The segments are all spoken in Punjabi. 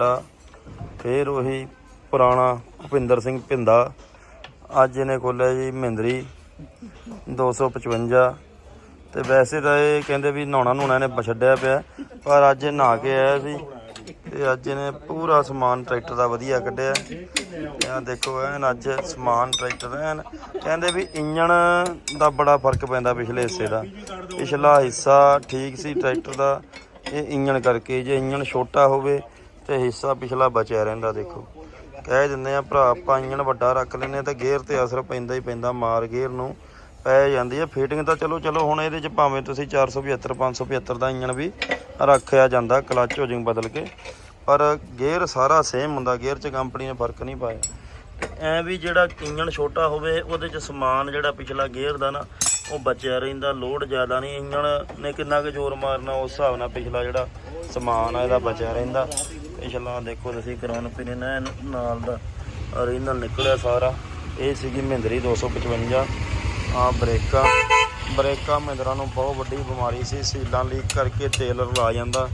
ਦਾ ਫੇਰ ਉਹੀ ਪੁਰਾਣਾ ਭੁਪਿੰਦਰ ਸਿੰਘ ਭਿੰਦਾ, ਅੱਜ ਇਹਨੇ ਖੋਲਿਆ ਜੀ ਮਹਿੰਦਰੀ 255 ਤੇ ਵੈਸੇ ਤਾਂ ਇਹ ਕਹਿੰਦੇ ਵੀ ਨਹਾਉਣਾ ਨਹਾਉਣਾ ਇਹਨੇ ਛੱਡਿਆ ਪਿਆ, ਪਰ ਅੱਜ ਇਹ ਨਹਾ ਕੇ ਆਇਆ ਸੀ, ਤੇ ਅੱਜ ਇਹਨੇ ਪੂਰਾ ਸਮਾਨ ਟਰੈਕਟਰ ਦਾ ਵਧੀਆ ਕੱਢਿਆ। ਤੇ ਦੇਖੋ, ਐਨ ਅੱਜ ਸਮਾਨ ਟਰੈਕਟਰ ਐਨ, ਕਹਿੰਦੇ ਵੀ ਇੰਜਣ ਦਾ ਬੜਾ ਫ਼ਰਕ ਪੈਂਦਾ ਪਿਛਲੇ ਹਿੱਸੇ ਦਾ। ਪਿਛਲਾ ਹਿੱਸਾ ਠੀਕ ਸੀ ਟਰੈਕਟਰ ਦਾ, ਇਹ ਇੰਜਣ ਕਰਕੇ, ਜੇ ਇੰਜਣ ਛੋਟਾ ਹੋਵੇ ਤੇ ਹਿੱਸਾ ਪਿਛਲਾ ਬਚਿਆ ਰਹਿੰਦਾ, ਦੇਖੋ। ਕਹਿ ਦਿੰਦੇ ਆ, ਭਰਾ, ਆਪਾਂ ਇੰਜਣ ਵੱਡਾ ਰੱਖ ਲੈਨੇ ਤਾਂ ਗੇਅਰ ਤੇ ਅਸਰ ਪੈਂਦਾ ਹੀ ਪੈਂਦਾ, ਮਾਰ ਗੇਅਰ ਨੂੰ ਪੈ ਜਾਂਦੀ ਹੈ ਫਿਟਿੰਗ ਤਾਂ ਚਲੋ ਚਲੋ, ਹੁਣ ਇਹਦੇ ਚ ਭਾਵੇਂ ਤੁਸੀਂ 475 575 ਦਾ ਇੰਜਣ ਵੀ ਰੱਖਿਆ ਜਾਂਦਾ ਕਲਚ ਹੋ ਜਿੰਗ ਬਦਲ ਕੇ। ਪਰ ਗੇਅਰ ਸਾਰਾ ਸੇਮ ਹੁੰਦਾ, ਗੇਅਰ 'ਚ ਕੰਪਨੀ ਨੇ ਫ਼ਰਕ ਨਹੀਂ ਪਾਇਆ। ਤੇ ਐ ਵੀ ਜਿਹੜਾ ਇੰਜਣ ਛੋਟਾ ਹੋਵੇ, ਉਹਦੇ 'ਚ ਸਮਾਨ ਜਿਹੜਾ ਪਿਛਲਾ ਗੇਅਰ ਦਾ ਨਾ, ਉਹ ਬਚਿਆ ਰਹਿੰਦਾ ਲੋਡ ਜ਼ਿਆਦਾ ਨਹੀਂ। ਇੰਜਣ ਨੇ ਕਿੰਨਾ ਕੁ ਜ਼ੋਰ ਮਾਰਨਾ, ਉਸ ਹਿਸਾਬ ਨਾਲ ਪਿਛਲਾ ਜਿਹੜਾ ਸਮਾਨ ਆ, ਇਹਦਾ ਬਚਿਆ ਰਹਿੰਦਾ। ਪਿਛਲਾ ਦੇਖੋ ਤੁਸੀਂ ਕਰਾਉਣ ਪੀਣੇ ਨਾ ਨਾਲ ਦਾ ਓਰੀਜਨਲ ਨਿਕਲਿਆ ਸਾਰਾ। ਇਹ ਸੀਗੀ ਮਹਿੰਦਰੀ 255 ਆ ਬ੍ਰੇਕਾਂ। ਬ੍ਰੇਕਾਂ ਮਹਿੰਦਰਾ ਨੂੰ ਬਹੁਤ ਵੱਡੀ ਬਿਮਾਰੀ ਸੀ। ਸੀਲਾਂ ਲੀਕ ਕਰਕੇ ਤੇਲ ਰਲਾ ਜਾਂਦਾ।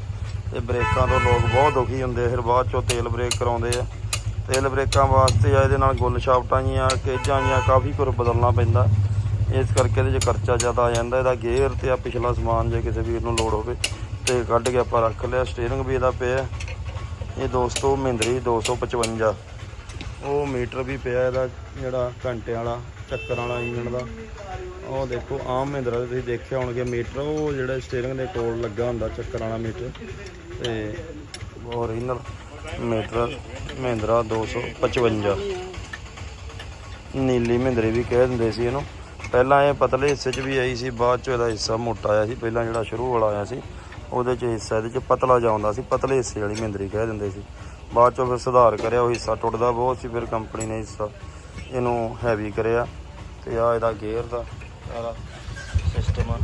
ਤੇ ਬ੍ਰੇਕਾਂ ਤੋਂ ਲੋਕ ਬਹੁਤ ਦੁਖੀ ਹੁੰਦੇ ਫਿਰ ਬਾਅਦ ਚੋਂ ਤੇਲ ਬ੍ਰੇਕ ਕਰਾਉਂਦੇ ਆ। ਤੇਲ ਬ੍ਰੇਕਾਂ ਵਾਸਤੇ ਆ, ਇਹਦੇ ਨਾਲ ਗੁੱਲ ਛਾਪਟਾਂ ਜੀਆਂ, ਕੇਜਾਂ ਜੀਆਂ ਕਾਫੀ ਕੁਝ ਬਦਲਣਾ ਪੈਂਦਾ। ਇਸ ਕਰਕੇ ਇਹਦੇ 'ਚ ਖਰਚਾ ਜ਼ਿਆਦਾ ਆ ਜਾਂਦਾ। ਇਹਦਾ ਗੇਅਰ ਤੇ ਆ ਪਿਛਲਾ ਸਮਾਨ ਜੇ ਕਿਸੇ ਵੀਰ ਨੂੰ ਲੋੜ ਹੋਵੇ, ਤੇ ਕੱਢ ਕੇ ਆਪਾਂ ਰੱਖ ਲਿਆ। ਸਟੀਅਰਿੰਗ ਵੀ ਇਹਦਾ ਪਿਆ। ਇਹ ਦੋਸਤੋ ਮਹਿੰਦਰੀ 255 ਉਹ ਮੀਟਰ ਵੀ ਪਿਆ ਇਹਦਾ, ਜਿਹੜਾ ਘੰਟੇ ਵਾਲਾ, ਚੱਕਰ ਵਾਲਾ ਇੰਜਣ ਦਾ। ਉਹ ਦੇਖੋ, ਆਮ ਮਹਿੰਦਰਾ ਦੇ ਤੁਸੀਂ ਦੇਖਿਆ ਹੋਣਗੇ ਮੀਟਰ, ਉਹ ਜਿਹੜਾ ਸਟੀਅਰਿੰਗ ਦੇ ਕੋਲ ਲੱਗਾ ਹੁੰਦਾ, ਚੱਕਰ ਵਾਲਾ ਮੀਟਰ। ਤੇ ਓਰੀਜਨਲ ਮੀਟਰ, ਮਹਿੰਦਰਾ 255 ਨੀਲੀ ਮਹਿੰਦਰੀ ਵੀ ਕਹਿ ਦਿੰਦੇ ਸੀ ਇਹਨੂੰ। ਪਹਿਲਾਂ ਇਹ ਪਤਲੇ ਹਿੱਸੇ 'ਚ ਵੀ ਆਈ ਸੀ, ਬਾਅਦ 'ਚ ਇਹਦਾ ਹਿੱਸਾ ਮੋਟਾ ਆਇਆ ਸੀ, ਪਹਿਲਾਂ ਜਿਹੜਾ ਸ਼ੁਰੂ ਵਾਲਾ ਆਇਆ ਸੀ। ਉਹਦੇ 'ਚ ਹਿੱਸਾ, ਇਹਦੇ 'ਚ ਪਤਲਾ ਜਿਹਾ ਸੀ, ਪਤਲੇ ਹਿੱਸੇ ਵਾਲੀ ਮਹਿੰਦਰੀ ਕਹਿ ਦਿੰਦੇ ਸੀ। ਬਾਅਦ 'ਚੋਂ ਫਿਰ ਸੁਧਾਰ ਕਰਿਆ, ਉਹ ਹਿੱਸਾ ਟੁੱਟਦਾ ਬਹੁਤ ਸੀ, ਫਿਰ ਕੰਪਨੀ ਨੇ ਹਿੱਸਾ ਇਹਨੂੰ ਹੈਵੀ ਕਰਿਆ ਤੇ ਆ ਇਹਦਾ ਗੇਅਰ ਦਾ ਸਾਰਾ ਸਿਸਟਮ ਆ।